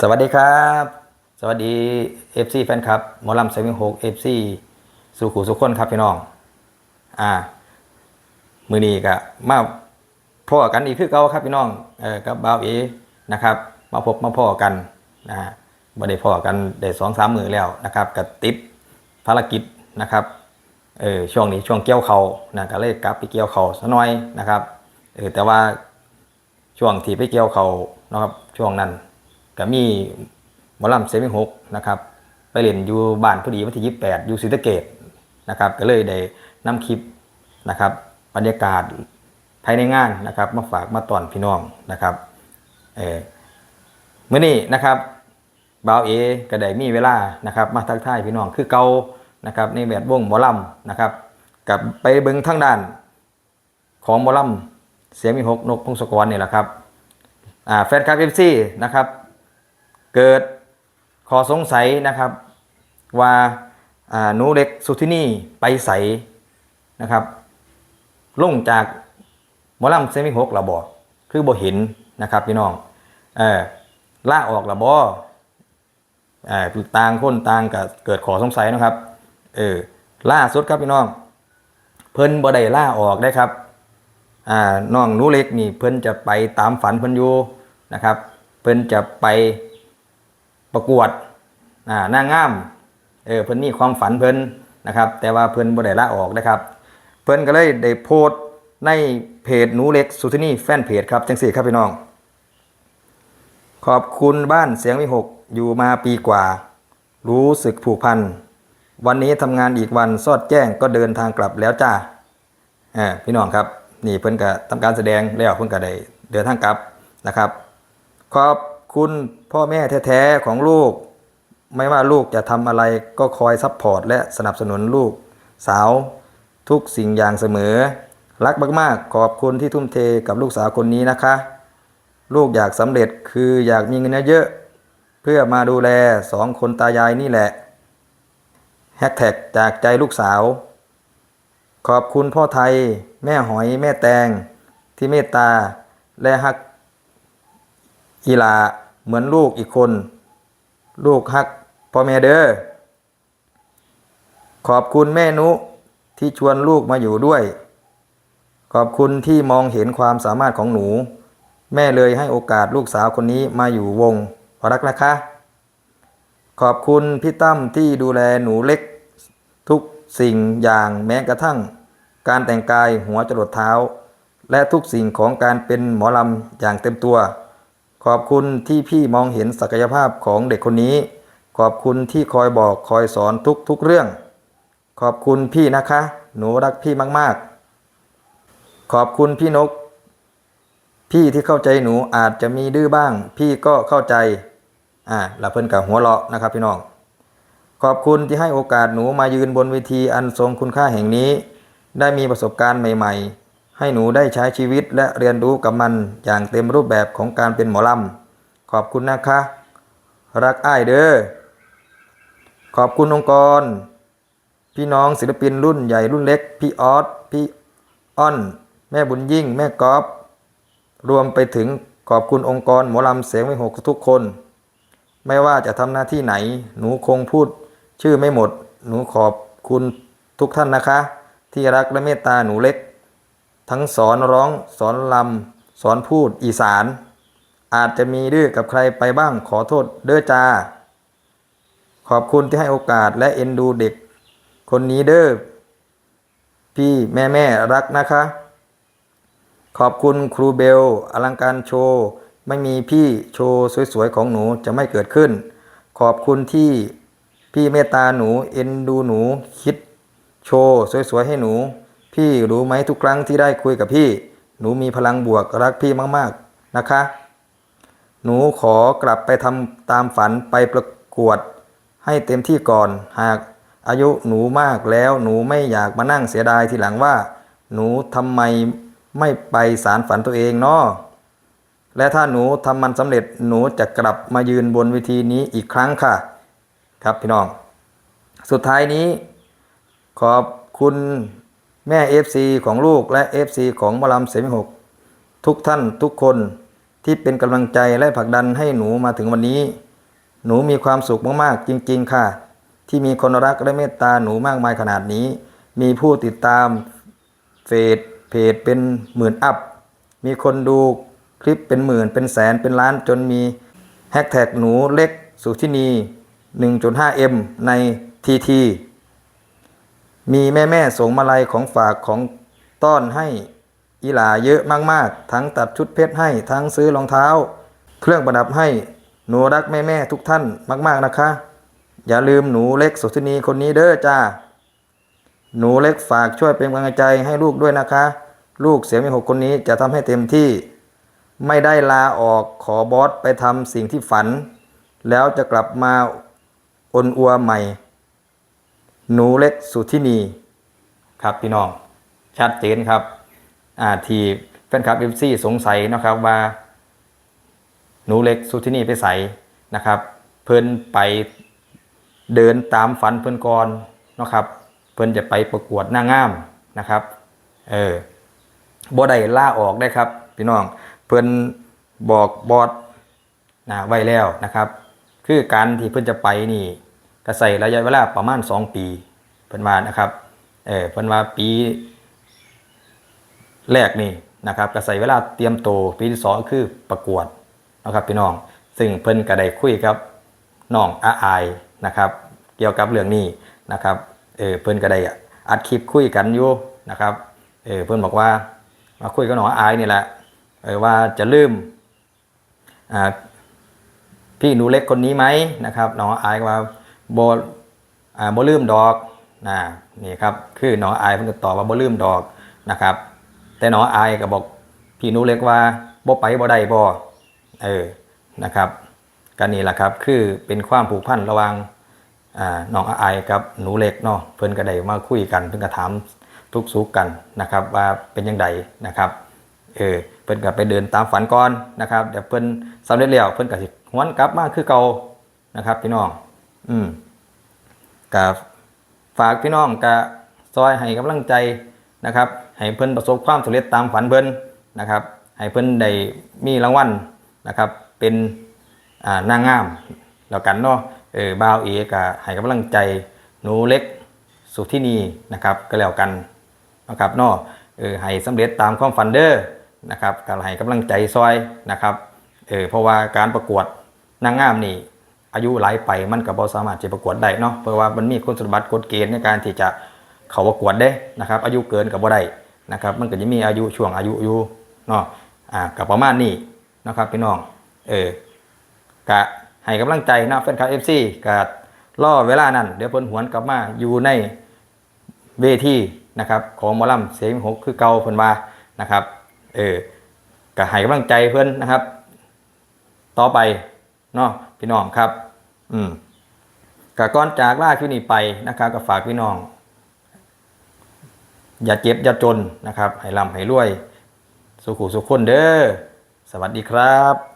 สวัสดีครับ สวัสดี FC แฟนคลับหมอลำเซมิงหก FC สู่ขู่สุขคนครับพี่น้อง อ่า มือนี้ก็มาพ่อกันอีกคือเก่าครับพี่น้องเออกับบ่าวเอนะครับ มาพบมาพ่อกันนะฮะบ่ได้พ่อกันได้สองสามมือแล้วนะครับกับติดภารกิจนะครับเออช่วงนี้ช่วงเกี่ยวเขานะก็เลยกลับไปเกี่ยวเขาซะหน่อยนะครับเออแต่ว่าช่วงที่ไปเกี่ยวเขานะครับช่วงนั้น ก็มีหมอลำเซมิหกนะครับไปเล่นอยู่บ้านพอดีวันที่ยี่แปดอยู่ศรีสะเกดนะครับก็เลยได้นำคลิปนะครับบรรยากาศภายในงานนะครับมาฝากมาตอนพี่น้องนะครับเออเมื่อนี้นะครับบ่าวเอก็ได้มีเวลานะครับมาทักทายพี่น้องคือเกานะครับในแบบวงหมอลำนะครับกับไปเบิงทางด้านของหมอลำเสียงมีหกนกพงศกรนี่แหละครับอ่าแฟนคลับเอฟซีนะครับ เกิดขอสงสัยนะครับว่าหนูเล็กสุธินีไปใสนะครับลงจากมอลำเสียงมีหกระบอคือบ่เห็นนะครับพี่น้องเออล่าออกระบอเออต่างคนต่างก็เกิดขอสงสัยนะครับเออล่าสุดครับพี่น้อง เพิ่นบ่ได้ล่าออกได้ครับอ่าน้องนูเล็กนี่เพิ่นจะไปตามฝันเพิ่นอยู่นะครับ เพิ่นจะไป ประกวดอ่านางงามเออเพิ่นนี่ความฝันเพิ่นนะครับ แต่ว่าเพิ่นบ่ได้ลาออกนะครับ เพิ่นก็เลยได้โพสต์ในเพจหนูเล็กสุทินีแฟนเพจครับจังสี่ครับพี่น้อง ขอบคุณบ้านเสียงวิหกอยู่มาปีกว่า รู้สึกผูกพันวันนี้ทำงานอีกวันสอดแจ้งก็เดินทางกลับแล้วจ้าอ่าพี่น้องครับนี่เพิ่นก็ทำการแสดงแล้วเพิ่นก็ได้เดินทางกลับนะครับ ขอบ คุณพ่อแม่แท้ๆของลูก ไม่ว่าลูกจะทำอะไรก็คอยซัพพอร์ตและสนับสนุนลูก สาวทุกสิ่งอย่างเสมอ รักมากๆ ขอบคุณที่ทุ่มเทกับลูกสาวคนนี้นะคะ ลูกอยากสำเร็จคืออยากมีเงินเยอะ เพื่อมาดูแลสองคนตายายนี่แหละแฮชแท็กจากใจลูกสาว ขอบคุณพ่อไทย แม่หอยแม่แตงที่เมตตาและฮัก อีหลาเหมือนลูกอีกคน ลูกฮักพ่อแม่เด้อขอบคุณแม่นุที่ชวนลูกมาอยู่ด้วย ขอบคุณที่มองเห็นความสามารถของหนู แม่เลยให้โอกาสลูกสาวคนนี้มาอยู่วงรักนะคะ ขอบคุณพี่ตั้มที่ดูแลหนูเล็ก ทุกสิ่งอย่างแม้กระทั่ง การแต่งกายหัวจรดเท้า และทุกสิ่งของการเป็นหมอลำอย่างเต็มตัว ขอบคุณที่พี่มองเห็นศักยภาพของเด็กคนนี้ ขอบคุณที่คอยบอกคอยสอนทุกทุกเรื่อง ขอบคุณพี่นะคะ หนูรักพี่มากๆ ขอบคุณพี่นก พี่ที่เข้าใจหนูอาจจะมีดื้อบ้าง พี่ก็เข้าใจอ่าล้วเพิ่นกับหัวเราะนะครับพี่น้องขอบคุณที่ให้โอกาสหนูมายืนบนเวทีอันทรงคุณค่าแห่งนี้ ได้มีประสบการณ์ใหม่ ๆ ให้หนูได้ใช้ชีวิตและเรียนรู้กับมันอย่างเต็มรูปแบบของการเป็นหมอลำ ขอบคุณนะคะ รักอ้ายเด้อ ขอบคุณองค์กร พี่น้องศิลปินรุ่นใหญ่รุ่นเล็ก พี่ออสพี่อ้อน แม่บุญยิ่ง แม่กอฟรวมไปถึงขอบคุณองค์กรหมอลำเสียงไม่หกทุกคน ไม่ว่าจะทำหน้าที่ไหน หนูคงพูด ชื่อไม่หมด หนูขอบคุณทุกท่านนะคะ ที่รักและเมตตาหนูเล็ก ทั้งสอนร้องสอนลำสอนพูดอีสาน อาจจะมีดื้อกับใครไปบ้างขอโทษเด้อจ้า ขอบคุณที่ให้โอกาสและเอ็นดูเด็ก คนนี้เด้อพี่แม่แม่รักนะคะ ขอบคุณครูเบล อลังการโชว์ ไม่มีพี่โชว์สวยๆของหนูจะไม่เกิดขึ้น ขอบคุณที่พี่เมตตาหนูเอ็นดูหนูคิด โชว์สวยๆให้หนู พี่รู้ไหมทุกครั้งที่ได้คุยกับพี่ หนูมีพลังบวกรักพี่มากๆนะคะ หนูขอกลับไปทำตามฝันไปประกวด ให้เต็มที่ก่อน หากอายุหนูมากแล้วหนูไม่อยากมานั่งเสียดายทีหลังว่า หนูทำไมไม่ไปสารฝันตัวเองเนาะและถ้าหนูทำมันสำเร็จหนูจะกลับมายืนบนเวทีนี้อีกครั้งค่ะ ครับพี่น้อง สุดท้ายนี้ ขอบคุณ แม่ FC ของลูกและ FC ของมอลำเสียงหกทุกท่านทุกคนที่เป็นกำลังใจและผลักดันให้หนูมาถึงวันนี้ หนูมีความสุขมากๆ จริง ๆ ค่ะ ที่มีคนรักและเมตตาหนูมากมายขนาดนี้ มีผู้ติดตามเฟซเพจเป็นหมื่นอัพ มีคนดูคลิปเป็นหมื่นเป็นแสนเป็นล้านจนมีแฮชแท็กหนูเล็กสุทินี 1.5M ในทีที มีแม่แม่ส่งมาลัยของฝากของต้อนให้อีหลาเยอะมากๆ ทั้งตัดชุดเพชรให้ทั้งซื้อรองเท้า เครื่องประดับให้หนูรักแม่แม่ทุกท่านมาก ๆนะคะ อย่าลืมหนูเล็กสุทินีคนนี้เด้อจ้าหนูเล็กฝากช่วยเป็นกำลังใจให้ลูกด้วยนะคะ ลูกเสียงมีหกคนนี้จะทำให้เต็มที่ ไม่ได้ลาออกขอบอสไปทำสิ่งที่ฝัน แล้วจะกลับมาอนอัวใหม่ หนูเล็กสุทินีครับพี่น้องชัดเจนครับอ่าที่แฟนคลับเอฟซีสงสัยนะครับว่า หนูเล็กสุทินีไปใส่นะครับ เพิ่นไปเดินตามฝันเพิ่นก่อนนะครับ เพิ่นจะไปประกวดหน้างงามนะครับเออบ่ได้ล่าออกได้ครับพี่น้องเพิ่นบอกบอสนะไว้แล้วนะครับ คือการที่เพิ่นจะไปนี่ ก็ใส่ระยะเวลาประมาณ 2 ปีเพิ่นว่านะครับเออเพิ่นว่าปีแรกนี่นะครับก็ใส่เวลาเตรียมตัวปีที่สองคือประกวดนะครับพี่น้อง ซึ่งเพิ่นก็ได้คุยกับน้องอาอายนะครับ เกี่ยวกับเรื่องนี้นะครับเออเพิ่นก็ได้อัดคลิปคุยกันอยู่นะครับเออเพิ่นบอกว่ามาคุยกับน้องอาอายนี่แหละเออว่าจะลืมอ่าพี่หนูเล็กคนนี้ไหมนะครับน้องอาอายก็ว่า โบอ่าโบลืมดอกนะนี่ครับคือน้องอายเพิ่นก็ตอบว่าโบลืมดอกนะครับ แต่น้องอายก็บอกพี่หนูเล็กว่าบ่ไปบ่ได้บ่เออนะครับกันนี่แหละครับคือเป็นความผูกพันระหว่างอ่าน้องอายกับหนูเล็กเนาะเพิ่นก็ได้มาคุยกันเพิ่นก็ถามทุกสุขกันนะครับ ว่าเป็นยังไงนะครับเออเพิ่นก็ไปเดินตามฝันก่อนนะครับเดี๋ยวเพิ่นสำเร็จแล้วเพิ่นก็สิหวนกลับมาคือเก่านะครับพี่น้อง อืมกับฝากพี่น้องกับซอยให้กำลังใจนะครับ ให้เพิ่นประสบความสำเร็จตามฝันเพิ่นนะครับ ให้เพิ่นได้มีรางวัลนะครับ เป็นอ่านางงามแล้วกันเนาะเออบ่าวเอกก็ให้กำลังใจหนูเล็กสุทินีนะครับก็แล้วกันนะครับเนาะเออให้สำเร็จตามความฝันเด้อนะครับก็ให้กำลังใจซอยนะครับเออเพราะว่าการประกวดนางงามนี่ อายุหลายไปมันก็บ่สามารถจะประกวดได้เนาะเพราะว่ามันมีคุณสมบัติกฎเกณฑ์ในการที่จะเข้าประกวดได้นะครับ อายุเกินกับบ่ได้นะครับ มันก็จะมีอายุช่วงอายุอยู่เนาะอ่ากับประมาณนี้นะครับพี่น้องเออกะให้กำลังใจนะแฟนคลับ FC กะรอเวลานั้น เดี๋ยวเพิ่นหวนกลับมาอยู่ในเวทีนะครับของมอลำเสียงหกคือเก่าเพิ่นว่านะครับเออกะให้กำลังใจเพิ่นนะครับ ต่อไปเนาะพี่น้องครับ อืมกก่อนจากลาคลิปนี้ไปนะครับก็ฝากพี่น้อง อย่าเจ็บอย่าจนนะครับ ให้ร่ำให้รวย สุขุสุขคนเด้อ สวัสดีครับ